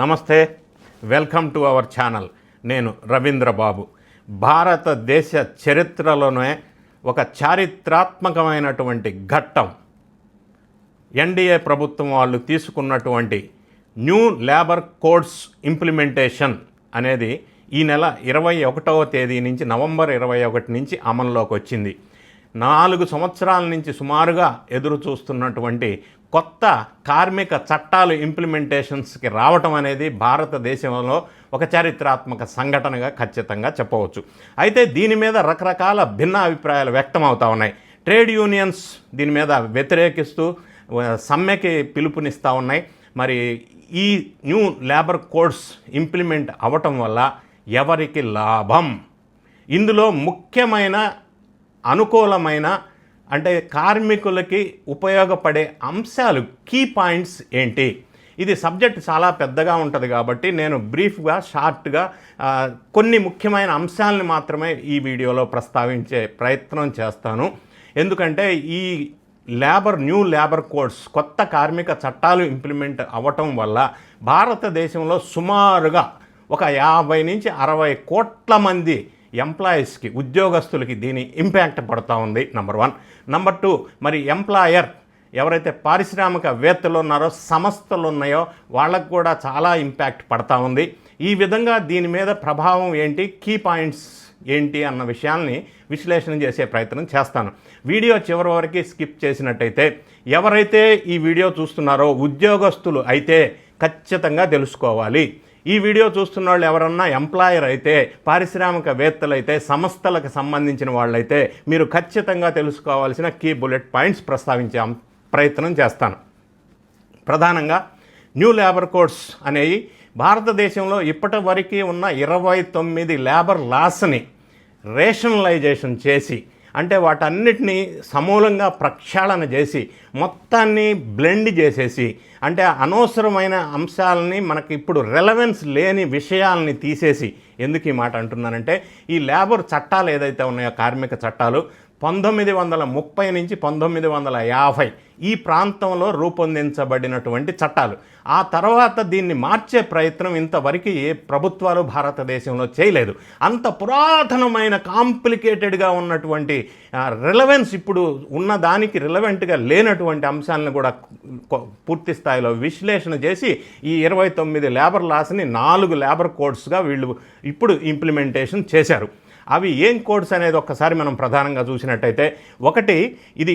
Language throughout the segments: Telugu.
నమస్తే వెల్కమ్ టు అవర్ ఛానల్. నేను రవీంద్ర బాబు. భారతదేశ చరిత్రలోనే ఒక చారిత్రాత్మకమైనటువంటి ఘట్టం. ఎన్డీఏ ప్రభుత్వం వాళ్ళు తీసుకున్నటువంటి న్యూ లేబర్ కోడ్స్ ఇంప్లిమెంటేషన్ అనేది ఈ నెల ఇరవై ఒకటవ తేదీ నుంచి నవంబర్ ఇరవై ఒకటి నుంచి అమల్లోకి వచ్చింది. నాలుగు సంవత్సరాల నుంచి సుమారుగా ఎదురు చూస్తున్నటువంటి కొత్త కార్మిక చట్టాలు ఇంప్లిమెంటేషన్స్కి రావటం అనేది భారతదేశంలో ఒక చారిత్రాత్మక సంఘటనగా ఖచ్చితంగా చెప్పవచ్చు. అయితే దీని మీద రకరకాల భిన్న అభిప్రాయాలు వ్యక్తం అవుతూ ఉన్నాయి. ట్రేడ్ యూనియన్స్ దీని మీద వ్యతిరేకిస్తూ సమ్మెకి పిలుపునిస్తూ ఉన్నాయి. మరి ఈ న్యూ లేబర్ కోడ్స్ ఇంప్లిమెంట్ అవటం వల్ల ఎవరికి లాభం? ఇందులో ముఖ్యమైన అనుకూలమైన అంటే కార్మికులకి ఉపయోగపడే అంశాలు కీ పాయింట్స్ ఏంటి? ఇది సబ్జెక్ట్ చాలా పెద్దగా ఉంటుంది కాబట్టి నేను బ్రీఫ్గా షార్ట్గా కొన్ని ముఖ్యమైన అంశాలను మాత్రమే ఈ వీడియోలో ప్రస్తావించే ప్రయత్నం చేస్తాను. ఎందుకంటే ఈ లేబర్ న్యూ లేబర్ కోడ్స్ కొత్త కార్మిక చట్టాలు ఇంప్లిమెంట్ అవ్వటం వల్ల భారతదేశంలో సుమారుగా ఒక యాభై నుంచి అరవై కోట్ల మంది ఎంప్లాయీస్కి ఉద్యోగస్తులకి దీని ఇంపాక్ట్ పడుతూ ఉంది నంబర్ వన్ నంబర్ టూ మరి ఎంప్లాయర్ ఎవరైతే పారిశ్రామికవేత్తలు ఉన్నారో సంస్థలు ఉన్నాయో వాళ్ళకు కూడా చాలా ఇంపాక్ట్ పడతా ఉంది. ఈ విధంగా దీని మీద ప్రభావం ఏంటి కీ పాయింట్స్ ఏంటి అన్న విషయాల్ని విశ్లేషణ చేసే ప్రయత్నం చేస్తాను. వీడియో చివరి వరకు స్కిప్ చేసినట్టయితే ఎవరైతే ఈ వీడియో చూస్తున్నారో ఉద్యోగస్తులు అయితే ఖచ్చితంగా తెలుసుకోవాలి. ఈ వీడియో చూస్తున్న వాళ్ళు ఎవరన్నా ఎంప్లాయర్ అయితే పారిశ్రామికవేత్తలు అయితే సంస్థలకు సంబంధించిన వాళ్ళైతే మీరు ఖచ్చితంగా తెలుసుకోవాల్సిన కీ బుల్లెట్ పాయింట్స్ ప్రస్తావించే ప్రయత్నం చేస్తాను. ప్రధానంగా న్యూ లేబర్ కోడ్స్ అనేవి భారతదేశంలో ఇప్పటి వరకు ఉన్న ఇరవై తొమ్మిది లేబర్ లాస్ని రేషనలైజేషన్ చేసి అంటే వాటన్నిటినీ సమూలంగా ప్రక్షాళన చేసి మొత్తాన్ని బ్లెండ్ చేసేసి అంటే అనవసరమైన అంశాలని మనకి ఇప్పుడు రెలవెన్స్ లేని విషయాలని తీసేసి ఎందుకు ఈ మాట అంటున్నానంటే ఈ లేబర్ చట్టాలు ఏదైతే ఉన్నాయో కార్మిక చట్టాలు పంతొమ్మిది వందల ముప్పై నుంచి పంతొమ్మిది వందల యాభై ఈ ప్రాంతంలో రూపొందించబడినటువంటి చట్టాలు. ఆ తర్వాత దీన్ని మార్చే ప్రయత్నం ఇంతవరకు ఏ ప్రభుత్వాలు భారతదేశంలో చేయలేదు. అంత పురాతనమైన కాంప్లికేటెడ్గా ఉన్నటువంటి రిలవెన్స్ ఇప్పుడు ఉన్న దానికి రిలవెంట్గా లేనటువంటి అంశాలను కూడా పూర్తి స్థాయిలో విశ్లేషణ చేసి ఈ ఇరవై తొమ్మిది లేబర్ లాస్ని నాలుగు లేబర్ కోడ్స్గా వీళ్ళు ఇప్పుడు ఇంప్లిమెంటేషన్ చేశారు. అవి ఏం కోడ్స్ అనేది ఒక్కసారి మనం ప్రధానంగా చూసినట్టయితే ఒకటి ఇది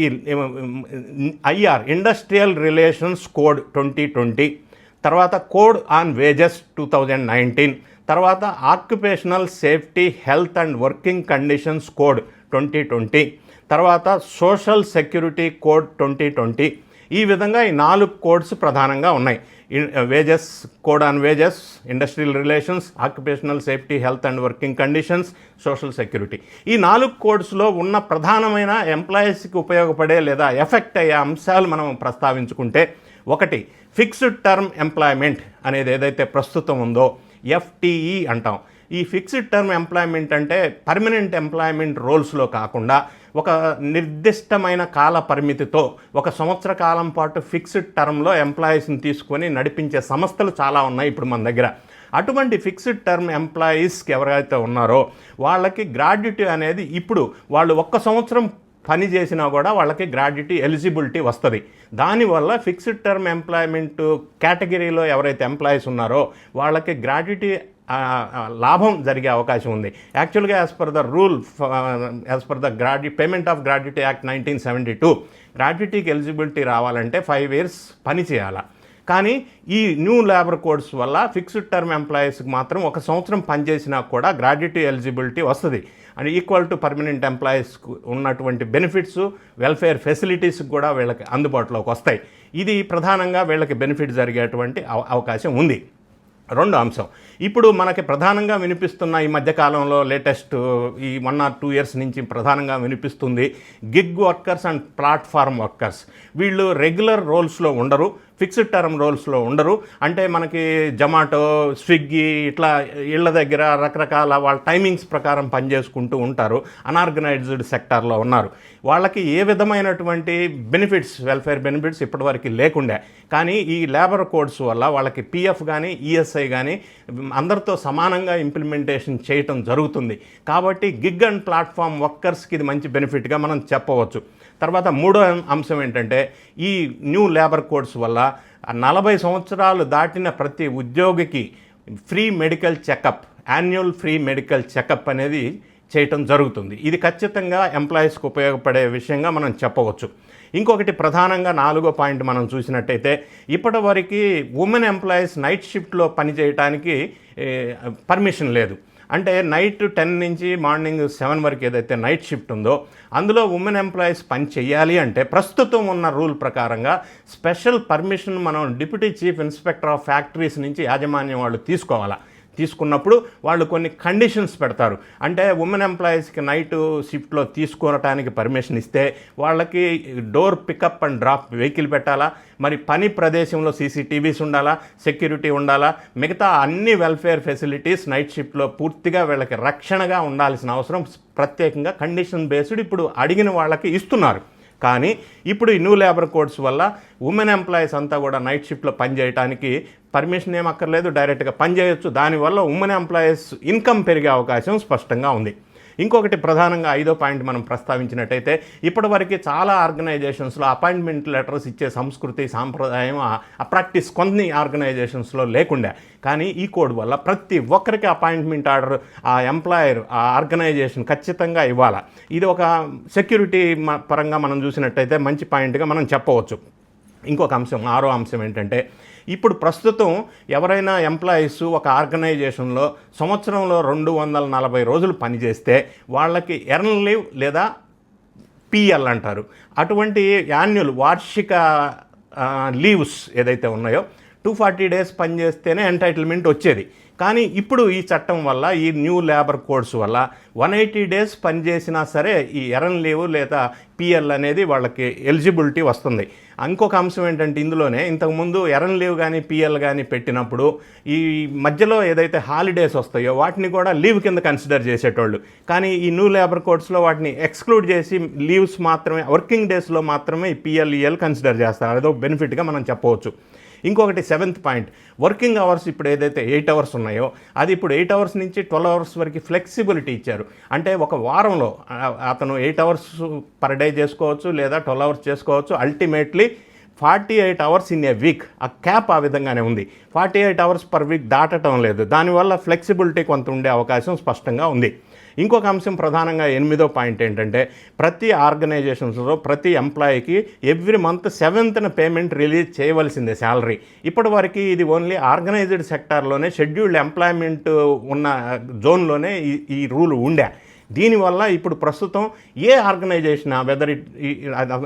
IR industrial relations code twenty twenty తర్వాత code on wages two thousand nineteen తర్వాత occupational safety health and working conditions code twenty twenty తర్వాత social security code twenty twenty ఈ విధంగా ఈ నాలుగు కోడ్స్ ప్రధానంగా ఉన్నాయి. Wages code on wages industrial relations occupational safety health and working conditions social security ఈ నాలుగు కోడ్స్లో ఉన్న ప్రధానమైన ఎంప్లాయీస్కి ఉపయోగపడే లేదా ఎఫెక్ట్ అయ్యే అంశాలు మనం ప్రస్తావించుకుంటే ఒకటి ఫిక్స్డ్ టర్మ్ ఎంప్లాయ్మెంట్ అనేది ఏదైతే ప్రస్తుతం ఉందో ఎఫ్టీఈ అంటాం. ఈ ఫిక్స్డ్ టర్మ్ ఎంప్లాయ్మెంట్ అంటే పర్మనెంట్ ఎంప్లాయ్మెంట్ రోల్స్లో కాకుండా ఒక నిర్దిష్టమైన కాల పరిమితితో ఒక సంవత్సర కాలం పాటు ఫిక్స్డ్ టర్మ్లో ఎంప్లాయీస్ని తీసుకొని నడిపించే సంస్థలు చాలా ఉన్నాయి ఇప్పుడు మన దగ్గర. అటువంటి ఫిక్స్డ్ టర్మ్ ఎంప్లాయీస్కి ఎవరైతే ఉన్నారో వాళ్ళకి గ్రాడ్యుటీ అనేది ఇప్పుడు వాళ్ళు ఒక్క సంవత్సరం పని చేసినా కూడా వాళ్ళకి గ్రాడ్యుటీ ఎలిజిబిలిటీ వస్తుంది. దానివల్ల ఫిక్స్డ్ టర్మ్ ఎంప్లాయ్మెంట్ కేటగిరీలో ఎవరైతే ఎంప్లాయీస్ ఉన్నారో వాళ్ళకి గ్రాడ్యుటీ లాభం జరిగే అవకాశం ఉంది. యాక్చువల్గా as per the rule as per the గ్రాడ్యు payment of gratuity act nineteen seventy two గ్రాడ్యుటీకి eligibility రావాలంటే ఫైవ్ ఇయర్స్ పని చేయాలి. కానీ ఈ న్యూ లేబర్ కోడ్స్ వల్ల ఫిక్స్డ్ టర్మ్ ఎంప్లాయీస్కి మాత్రం ఒక సంవత్సరం పనిచేసినా కూడా గ్రాడ్యుటీ ఎలిజిబిలిటీ వస్తుంది. అండ్ ఈక్వల్ టు పర్మనెంట్ ఎంప్లాయీస్కు ఉన్నటువంటి బెనిఫిట్స్ వెల్ఫేర్ ఫెసిలిటీస్ కూడా వీళ్ళకి అందుబాటులోకి వస్తాయి. ఇది ప్రధానంగా వీళ్ళకి బెనిఫిట్ జరిగేటువంటి అవ- అవకాశం ఉంది. రెండు అంశం. ఇప్పుడు మనకి ప్రధానంగా వినిపిస్తున్న ఈ మధ్యకాలంలో లేటెస్ట్ ఈ వన్ ఆర్ టూ ఇయర్స్ నుంచి ప్రధానంగా వినిపిస్తుంది gig workers and platform workers. వీళ్ళు రెగ్యులర్ రోల్స్లో ఉండరు. ఫిక్స్డ్ టర్మ్ రోల్స్లో ఉండరు. అంటే మనకి జొమాటో స్విగ్గీ ఇట్లా ఇళ్ళ దగ్గర రకరకాల వాళ్ళ టైమింగ్స్ ప్రకారం పనిచేసుకుంటూ ఉంటారు. అనార్గనైజ్డ్ సెక్టార్లో ఉన్నారు. వాళ్ళకి ఏ విధమైనటువంటి బెనిఫిట్స్ వెల్ఫేర్ బెనిఫిట్స్ ఇప్పటివరకు లేకుండే. కానీ ఈ లేబర్ కోడ్స్ వల్ల వాళ్ళకి పిఎఫ్ కానీ ఈఎస్ఐ కానీ అందరితో సమానంగా ఇంప్లిమెంటేషన్ చేయటం జరుగుతుంది. కాబట్టి గిగ్ అండ్ ప్లాట్ఫామ్ వర్కర్స్కి ఇది మంచి బెనిఫిట్గా మనం చెప్పవచ్చు. తర్వాత మూడో అంశం ఏంటంటే ఈ న్యూ లేబర్ కోడ్స్ వల్ల నలభై సంవత్సరాలు దాటిన ప్రతి ఉద్యోగికి free medical checkup annual free medical checkup అనేది చేయటం జరుగుతుంది. ఇది ఖచ్చితంగా ఎంప్లాయీస్కి ఉపయోగపడే విషయంగా మనం చెప్పవచ్చు. ఇంకొకటి ప్రధానంగా నాలుగో పాయింట్ మనం చూసినట్టయితే ఇప్పటి వరకు ఉమెన్ ఎంప్లాయీస్ నైట్ షిఫ్ట్లో పనిచేయడానికి పర్మిషన్ లేదు. అంటే నైట్ టెన్ నుంచి మార్నింగ్ సెవెన్ వరకు ఏదైతే నైట్ షిఫ్ట్ ఉందో అందులో ఉమెన్ ఎంప్లాయీస్ పని చేయాలి అంటే ప్రస్తుతం ఉన్న రూల్ ప్రకారంగా స్పెషల్ పర్మిషన్ మనం deputy chief inspector of factories నుంచి యాజమాన్యం వాళ్ళు తీసుకోవాలా. తీసుకున్నప్పుడు వాళ్ళు కొన్ని కండిషన్స్ పెడతారు. అంటే ఉమెన్ ఎంప్లాయీస్కి నైట్ షిఫ్ట్లో తీసుకోవటానికి పర్మిషన్ ఇస్తే వాళ్ళకి door pickup and drop vehicle పెట్టాలా? మరి పని ప్రదేశంలో సీసీటీవీస్ ఉండాలా? సెక్యూరిటీ ఉండాలా? మిగతా అన్ని వెల్ఫేర్ ఫెసిలిటీస్ నైట్ షిఫ్ట్లో పూర్తిగా వీళ్ళకి రక్షణగా ఉండాల్సిన అవసరం ప్రత్యేకంగా కండిషన్ బేస్డ్ ఇప్పుడు అడిగిన వాళ్ళకి ఇస్తున్నారు. కానీ ఇప్పుడు ఈ న్యూ లేబర్ కోడ్స్ వల్ల ఉమెన్ ఎంప్లాయీస్ అంతా కూడా నైట్ షిఫ్ట్లో పనిచేయడానికి పర్మిషన్ ఏం అక్కర్లేదు డైరెక్ట్గా పనిచేయొచ్చు దానివల్ల ఉమెన్ ఎంప్లాయీస్ ఇన్కమ్ పెరిగే అవకాశం స్పష్టంగా ఉంది. ఇంకొకటి ప్రధానంగా ఐదో పాయింట్ మనం ప్రస్తావించినట్టయితే ఇప్పటివరకు చాలా ఆర్గనైజేషన్స్లో అపాయింట్మెంట్ లెటర్స్ ఇచ్చే సంస్కృతి సాంప్రదాయం ఆ ప్రాక్టీస్ కొన్ని ఆర్గనైజేషన్స్లో లేకుండే. కానీ ఈ కోడ్ వల్ల ప్రతి ఒక్కరికి అపాయింట్మెంట్ ఆర్డర్ ఆ ఎంప్లాయర్ ఆ ఆర్గనైజేషన్ ఖచ్చితంగా ఇవ్వాలి. ఇది ఒక సెక్యూరిటీ పరంగా మనం చూసినట్టయితే మంచి పాయింట్గా మనం చెప్పవచ్చు. ఇంకొక అంశం ఆరో అంశం ఏంటంటే ఇప్పుడు ప్రస్తుతం ఎవరైనా ఎంప్లాయీస్ ఒక ఆర్గనైజేషన్లో సంవత్సరంలో రెండు వందల నలభై రోజులు పనిచేస్తే వాళ్ళకి ఎర్న్ లీవ్ లేదా పిఎల్ అంటారు. అటువంటి యాన్యువల్ వార్షిక లీవ్స్ ఏదైతే ఉన్నాయో టూ ఫార్టీ డేస్ పనిచేస్తేనే ఎంటైటిల్మెంట్ వచ్చేది. కానీ ఇప్పుడు ఈ చట్టం వల్ల ఈ న్యూ లేబర్ కోడ్స్ వల్ల వన్ ఎయిటీ డేస్ పనిచేసినా సరే ఈ ఎరన్ లీవ్ లేదా పిఎల్ అనేది వాళ్ళకి ఎలిజిబిలిటీ వస్తుంది. ఇంకొక అంశం ఏంటంటే ఇందులోనే ఇంతకుముందు ఎరన్ లీవ్ కానీ పిఎల్ కానీ పెట్టినప్పుడు ఈ మధ్యలో ఏదైతే హాలిడేస్ వస్తాయో వాటిని కూడా లీవ్ కింద కన్సిడర్ చేసేటోళ్ళు. కానీ ఈ న్యూ లేబర్ కోడ్స్లో వాటిని ఎక్స్క్లూడ్ చేసి లీవ్స్ మాత్రమే వర్కింగ్ డేస్లో మాత్రమే పిఎల్ఈఎల్ కన్సిడర్ చేస్తారు. అదో బెనిఫిట్గా మనం చెప్పవచ్చు. ఇంకొకటి సెవెంత్ పాయింట్. వర్కింగ్ అవర్స్ ఇప్పుడు ఏదైతే ఎయిట్ అవర్స్ ఉన్నాయో అది ఇప్పుడు ఎయిట్ అవర్స్ నుంచి ట్వెల్వ్ అవర్స్ వరకు ఫ్లెక్సిబిలిటీ ఇచ్చారు. అంటే ఒక వారంలో అతను ఎయిట్ అవర్స్ పర్ డే చేసుకోవచ్చు లేదా ట్వెల్వ్ అవర్స్ చేసుకోవచ్చు. Ultimately forty eight hours in a week. ఆ క్యాప్ ఆ విధంగానే ఉంది. Forty eight hours per week దాటడం లేదు. దానివల్ల ఫ్లెక్సిబిలిటీ కొంత ఉండే అవకాశం స్పష్టంగా ఉంది. ఇంకొక అంశం ప్రధానంగా ఎనిమిదో పాయింట్ ఏంటంటే ప్రతి ఆర్గనైజేషన్స్లో ప్రతి ఎంప్లాయీకి ఎవ్రీ మంత్ సెవెంత్న పేమెంట్ రిలీజ్ చేయవలసిందే శాలరీ. ఇప్పటి వరకు ఇది ఓన్లీ ఆర్గనైజ్డ్ సెక్టార్లోనే షెడ్యూల్డ్ ఎంప్లాయ్మెంట్ ఉన్న జోన్లోనే ఈ ఈ రూల్ ఉండే. దీనివల్ల ఇప్పుడు ప్రస్తుతం ఏ ఆర్గనైజేషన్ వెదర్ ఇట్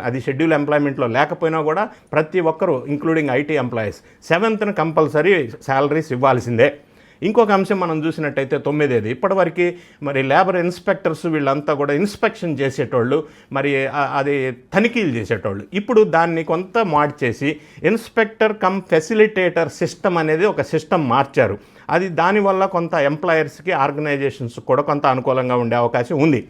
అది షెడ్యూల్ ఎంప్లాయ్మెంట్లో లేకపోయినా కూడా ప్రతి ఒక్కరూ ఇంక్లూడింగ్ ఐటీ ఎంప్లాయీస్ సెవెంత్న కంపల్సరీ శాలరీస్ ఇవ్వాల్సిందే. ఇంకొక అంశం మనం చూసినట్టయితే తొమ్మిదేది. ఇప్పటివరకు మరి లేబర్ ఇన్స్పెక్టర్స్ వీళ్ళంతా కూడా ఇన్స్పెక్షన్ చేసేటోళ్ళు మరి అది తనిఖీలు చేసేటోళ్ళు. ఇప్పుడు దాన్ని కొంత మార్చేసి ఇన్స్పెక్టర్ కమ్ ఫెసిలిటేటర్ సిస్టమ్ అనేది ఒక సిస్టమ్ మార్చారు. అది దానివల్ల కొంత ఎంప్లాయర్స్కి ఆర్గనైజేషన్స్ కూడా కొంత అనుకూలంగా ఉండే అవకాశం ఉంది.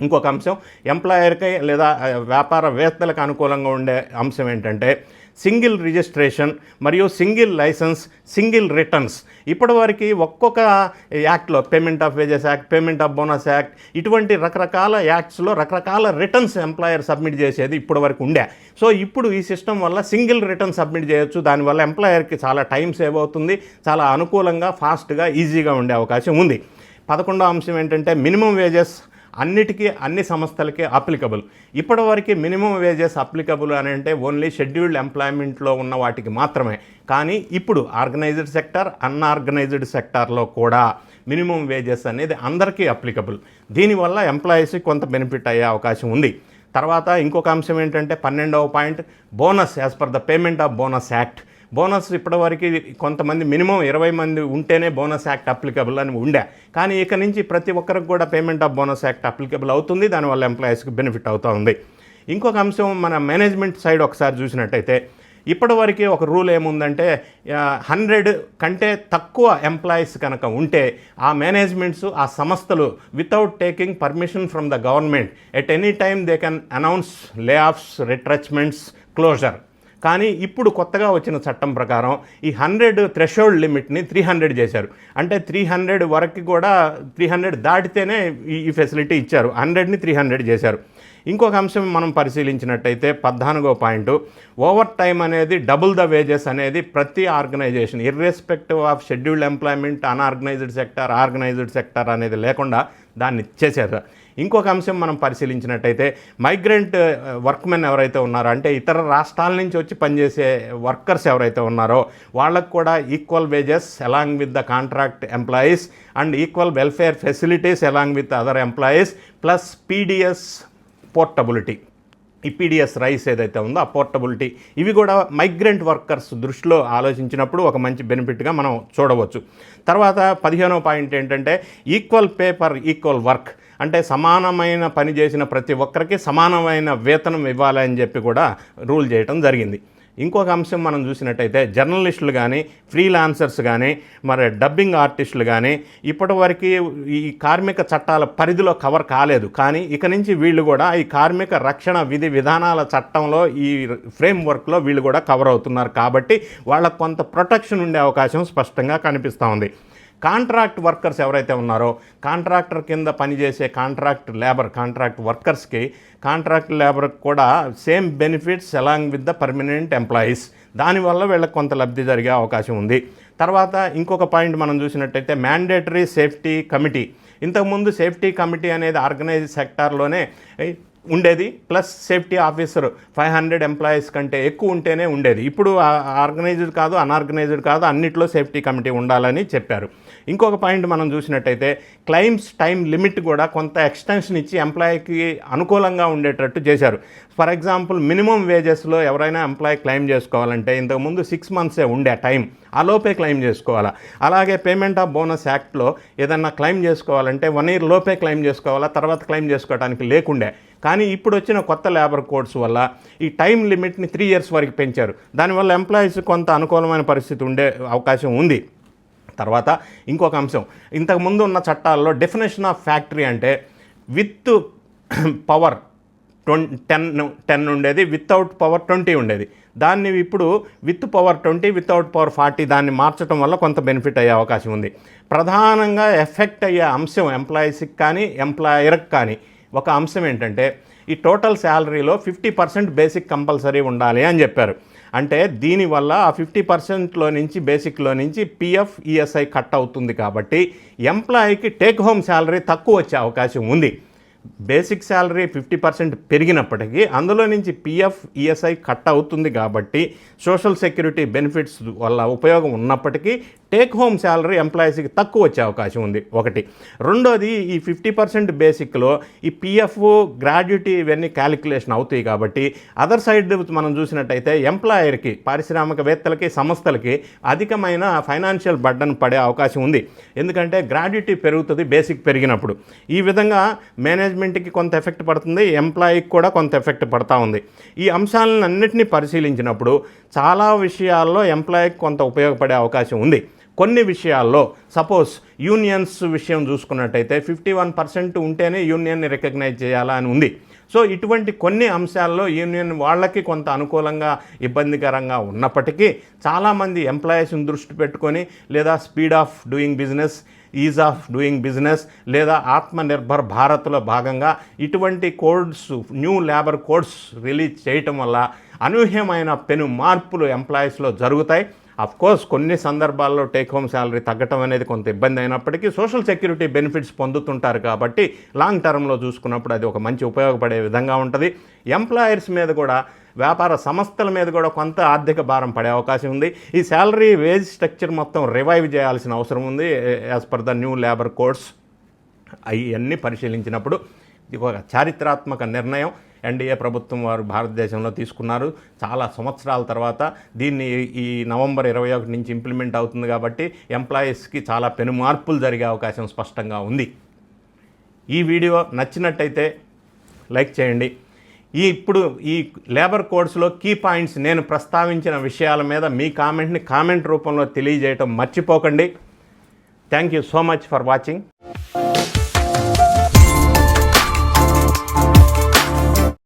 ఇంకొక అంశం ఎంప్లాయర్కి లేదా వ్యాపారవేత్తలకు అనుకూలంగా ఉండే అంశం ఏంటంటే సింగిల్ రిజిస్ట్రేషన్ మరియు సింగిల్ లైసెన్స్ సింగిల్ రిటర్న్స్. ఇప్పటివరకు ఒక్కొక్క యాక్ట్లో payment of wages act payment of bonus act ఇటువంటి రకరకాల యాక్ట్స్లో రకరకాల రిటర్న్స్ ఎంప్లాయర్ సబ్మిట్ చేసేది ఇప్పటివరకు ఉండే. సో ఇప్పుడు ఈ సిస్టమ్ వల్ల సింగిల్ రిటర్న్ సబ్మిట్ చేయొచ్చు. దానివల్ల ఎంప్లాయర్కి చాలా టైం సేవ్ అవుతుంది. చాలా అనుకూలంగా ఫాస్ట్గా ఈజీగా ఉండే అవకాశం ఉంది. పదకొండో అంశం ఏంటంటే మినిమం వేజెస్ అన్నిటికీ అన్ని సంస్థలకి అప్లికబుల్ ఇప్పటివరకు మినిమం వేజెస్ అప్లికబుల్ అని అంటే ఓన్లీ షెడ్యూల్డ్ ఎంప్లాయ్మెంట్లో ఉన్న వాటికి మాత్రమే. కానీ ఇప్పుడు ఆర్గనైజ్డ్ సెక్టర్ అన్ఆర్గనైజ్డ్ సెక్టార్లో కూడా మినిమం వేజెస్ అనేది అందరికీ అప్లికబుల్ దీనివల్ల ఎంప్లాయీస్కి కొంత బెనిఫిట్ అయ్యే అవకాశం ఉంది. తర్వాత ఇంకొక అంశం ఏంటంటే పన్నెండవ point bonus as per the payment of bonus act bonus ఇప్పటివరకు కొంతమంది మినిమం ఇరవై మంది ఉంటేనే బోనస్ యాక్ట్ అప్లికబుల్ అని ఉండే. కానీ ఇక నుంచి ప్రతి ఒక్కరికి కూడా payment of bonus act applicable అవుతుంది. దానివల్ల ఎంప్లాయీస్కి బెనిఫిట్ అవుతూ ఉంది. ఇంకొక అంశం మన మేనేజ్మెంట్ సైడ్ ఒకసారి చూసినట్టయితే ఇప్పటివరకు ఒక రూల్ ఏముందంటే హండ్రెడ్ కంటే తక్కువ ఎంప్లాయీస్ కనుక ఉంటే ఆ మేనేజ్మెంట్స్ ఆ సంస్థలు without taking permission from the government at any time they can announce layoffs retrenchments closure కానీ ఇప్పుడు కొత్తగా వచ్చిన చట్టం ప్రకారం ఈ హండ్రెడ్ థ్రెషోల్డ్ లిమిట్ని త్రీ హండ్రెడ్ చేశారు. అంటే త్రీ హండ్రెడ్ వరకు కూడా త్రీ హండ్రెడ్ దాటితేనే ఈ ఫెసిలిటీ ఇచ్చారు. హండ్రెడ్ని త్రీ హండ్రెడ్ చేశారు. ఇంకొక అంశం మనం పరిశీలించినట్టయితే పద్నాలుగో పాయింట్ ఓవర్ టైం అనేది డబుల్ ద వేజెస్ అనేది ప్రతి organisation irrespective of scheduled employment unorganised sector organised sector అనేది లేకుండా దాన్ని చేశారు. ఇంకొక అంశం మనం పరిశీలించినట్టయితే మైగ్రెంట్ వర్క్మెన్ ఎవరైతే ఉన్నారో అంటే ఇతర రాష్ట్రాల నుంచి వచ్చి పనిచేసే వర్కర్స్ ఎవరైతే ఉన్నారో వాళ్ళకు కూడా equal wages along with the contract employees and equal welfare facilities along with other employees plus PDS portability ఈ పీడిఎస్ రైస్ ఏదైతే ఉందో ఆ పోర్టబిలిటీ ఇవి కూడా మైగ్రెంట్ వర్కర్స్ దృష్టిలో ఆలోచించినప్పుడు ఒక మంచి బెనిఫిట్గా మనం చూడవచ్చు. తర్వాత పదిహేనో పాయింట్ ఏంటంటే ఈక్వల్ పేపర్ ఈక్వల్ వర్క్. అంటే సమానమైన పని చేసిన ప్రతి ఒక్కరికి సమానమైన వేతనం ఇవ్వాలని చెప్పి కూడా రూల్ చేయడం జరిగింది. ఇంకొక అంశం మనం చూసినట్టయితే జర్నలిస్టులు కానీ ఫ్రీలాన్సర్స్ కానీ మరి డబ్బింగ్ ఆర్టిస్టులు కానీ ఇప్పటివరకు ఈ కార్మిక చట్టాల పరిధిలో కవర్ కాలేదు. కానీ ఇక నుంచి వీళ్ళు కూడా ఈ కార్మిక రక్షణ విధి విధానాల చట్టంలో ఈ ఫ్రేమ్ వర్క్లో వీళ్ళు కూడా కవర్ అవుతున్నారు. కాబట్టి వాళ్ళకు కొంత ప్రొటెక్షన్ ఉండే అవకాశం స్పష్టంగా కనిపిస్తూ ఉంది. కాంట్రాక్ట్ వర్కర్స్ ఎవరైతే ఉన్నారో కాంట్రాక్టర్ కింద పనిచేసే కాంట్రాక్ట్ లేబర్ కాంట్రాక్ట్ వర్కర్స్కి కాంట్రాక్ట్ లేబర్కి కూడా same benefits along with the permanent employees. దానివల్ల వీళ్ళకి కొంత లబ్ధి జరిగే అవకాశం ఉంది. తర్వాత ఇంకొక పాయింట్ మనం చూసినట్టయితే మ్యాండేటరీ సేఫ్టీ కమిటీ. ఇంతకుముందు సేఫ్టీ కమిటీ అనేది ఆర్గనైజ్ సెక్టార్లోనే ఉండేది. Plus safety officer five hundred employees కంటే ఎక్కువ ఉంటేనే ఉండేది. ఇప్పుడు ఆర్గనైజ్డ్ కాదు అన్ఆర్గనైజ్డ్ కాదు అన్నిట్లో సేఫ్టీ కమిటీ ఉండాలని చెప్పారు. ఇంకొక పాయింట్ మనం చూసినట్టయితే క్లైమ్స్ టైం లిమిట్ కూడా కొంత ఎక్స్టెన్షన్ ఇచ్చి ఎంప్లాయీకి అనుకూలంగా ఉండేటట్టు చేశారు. ఫర్ ఎగ్జాంపుల్ మినిమం వేజెస్లో ఎవరైనా ఎంప్లాయీ క్లెయిమ్ చేసుకోవాలంటే ఇంతకుముందు సిక్స్ మంత్సే ఉండే టైం ఆ లోపే క్లెయిమ్ చేసుకోవాలా? అలాగే పేమెంట్ ఆఫ్ బోనస్ యాక్ట్లో ఏదన్నా క్లెయిమ్ చేసుకోవాలంటే వన్ ఇయర్ లోపే క్లెయిమ్ చేసుకోవాలా? తర్వాత క్లెయిమ్ చేసుకోవడానికి లేకుండే. కానీ ఇప్పుడు వచ్చిన కొత్త లేబర్ కోడ్స్ వల్ల ఈ టైం లిమిట్ని త్రీ ఇయర్స్ వరకు పెంచారు. దానివల్ల ఎంప్లాయీస్ కొంత అనుకూలమైన పరిస్థితి ఉండే అవకాశం ఉంది. తర్వాత ఇంకొక అంశం. ఇంతకుముందు ఉన్న చట్టాల్లో డెఫినేషన్ ఆఫ్ ఫ్యాక్టరీ అంటే with power twenty ten ten ఉండేది వితౌట్ పవర్ ట్వంటీ ఉండేది. దాన్ని ఇప్పుడు with power twenty without power forty దాన్ని మార్చడం వల్ల కొంత బెనిఫిట్ అయ్యే అవకాశం ఉంది. ప్రధానంగా ఎఫెక్ట్ అయ్యే అంశం ఎంప్లాయీస్కి కానీ ఎంప్లాయర్కి కానీ ఒక అంశం ఏంటంటే ఈ టోటల్ శాలరీలో ఫిఫ్టీ పర్సెంట్ బేసిక్ కంపల్సరీ ఉండాలి అని చెప్పారు. అంటే దీనివల్ల ఆ ఫిఫ్టీ పర్సెంట్లో నుంచి బేసిక్లో నుంచి పిఎఫ్ ఈఎస్ఐ కట్ అవుతుంది కాబట్టి ఎంప్లాయీకి టేక్ హోమ్ శాలరీ తక్కువ వచ్చే అవకాశం ఉంది. బేసిక్ శాలరీ ఫిఫ్టీ పర్సెంట్ పెరిగినప్పటికీ అందులో నుంచి పిఎఫ్ ఈఎస్ఐ కట్ అవుతుంది కాబట్టి సోషల్ సెక్యూరిటీ బెనిఫిట్స్ వల్ల ఉపయోగం ఉన్నప్పటికీ టేక్ హోమ్ శాలరీ ఎంప్లాయీస్కి తక్కువ వచ్చే అవకాశం ఉంది. ఒకటి. రెండోది ఈ ఫిఫ్టీ పర్సెంట్ బేసిక్లో ఈ పిఎఫ్ గ్రాడ్యుటీ ఇవన్నీ క్యాలిక్యులేషన్ అవుతాయి కాబట్టి అదర్ సైడ్ మనం చూసినట్టయితే ఎంప్లాయర్కి పారిశ్రామికవేత్తలకి సంస్థలకి అధికమైన ఫైనాన్షియల్ బర్డన్ పడే అవకాశం ఉంది. ఎందుకంటే గ్రాడ్యుటీ పెరుగుతుంది బేసిక్ పెరిగినప్పుడు. ఈ విధంగా మేనేజ్మెంట్కి కొంత ఎఫెక్ట్ పడుతుంది ఎంప్లాయీకి కూడా కొంత ఎఫెక్ట్ పడతా ఉంది. ఈ అంశాలను అన్నింటినీ పరిశీలించినప్పుడు చాలా విషయాల్లో ఎంప్లాయీకి కొంత ఉపయోగపడే అవకాశం ఉంది. కొన్ని విషయాల్లో సపోజ్ యూనియన్స్ విషయం చూసుకున్నట్టయితే ఫిఫ్టీ వన్ పర్సెంట్ ఉంటేనే యూనియన్ని రికగ్నైజ్ చేయాలా అని ఉంది. సో ఇటువంటి కొన్ని అంశాల్లో యూనియన్ వాళ్ళకి కొంత అనుకూలంగా ఇబ్బందికరంగా ఉన్నప్పటికీ చాలామంది ఎంప్లాయీస్ని దృష్టి పెట్టుకొని లేదా speed of doing business ease of doing business లేదా ఆత్మనిర్భర్ భారత్లో భాగంగా ఇటువంటి codes new labour codes release చేయటం వల్ల అనూహ్యమైన పెను మార్పులు ఎంప్లాయీస్లో జరుగుతాయి. కోర్స్ కొన్ని సందర్భాల్లో టేక్ హోమ్ శాలరీ తగ్గటం అనేది కొంత ఇబ్బంది అయినప్పటికీ సోషల్ సెక్యూరిటీ బెనిఫిట్స్ పొందుతుంటారు కాబట్టి లాంగ్ టర్మ్లో చూసుకున్నప్పుడు అది ఒక మంచి ఉపయోగపడే విధంగా ఉంటుంది. ఎంప్లాయర్స్ మీద కూడా వ్యాపార సంస్థల మీద కూడా కొంత ఆర్థిక భారం పడే అవకాశం ఉంది. ఈ శాలరీ వేజ్ స్ట్రక్చర్ మొత్తం రివైవ్ చేయాల్సిన అవసరం ఉంది as per the new labour codes అవన్నీ పరిశీలించినప్పుడు ఇది ఒక చారిత్రాత్మక నిర్ణయం. ఎన్డీఏ ప్రభుత్వం వారు భారతదేశంలో తీసుకున్నారు. చాలా సంవత్సరాల తర్వాత దీన్ని ఈ నవంబర్ ఇరవై ఒకటి నుంచి ఇంప్లిమెంట్ అవుతుంది కాబట్టి ఎంప్లాయీస్కి చాలా పెను మార్పులు జరిగే అవకాశం స్పష్టంగా ఉంది. ఈ వీడియో నచ్చినట్టయితే లైక్ చేయండి. ఈ ఇప్పుడు ఈ లేబర్ కోడ్స్లో కీ పాయింట్స్ నేను ప్రస్తావించిన విషయాల మీద మీ కామెంట్ని కామెంట్ రూపంలో తెలియజేయటం మర్చిపోకండి. Thank you so much for watching.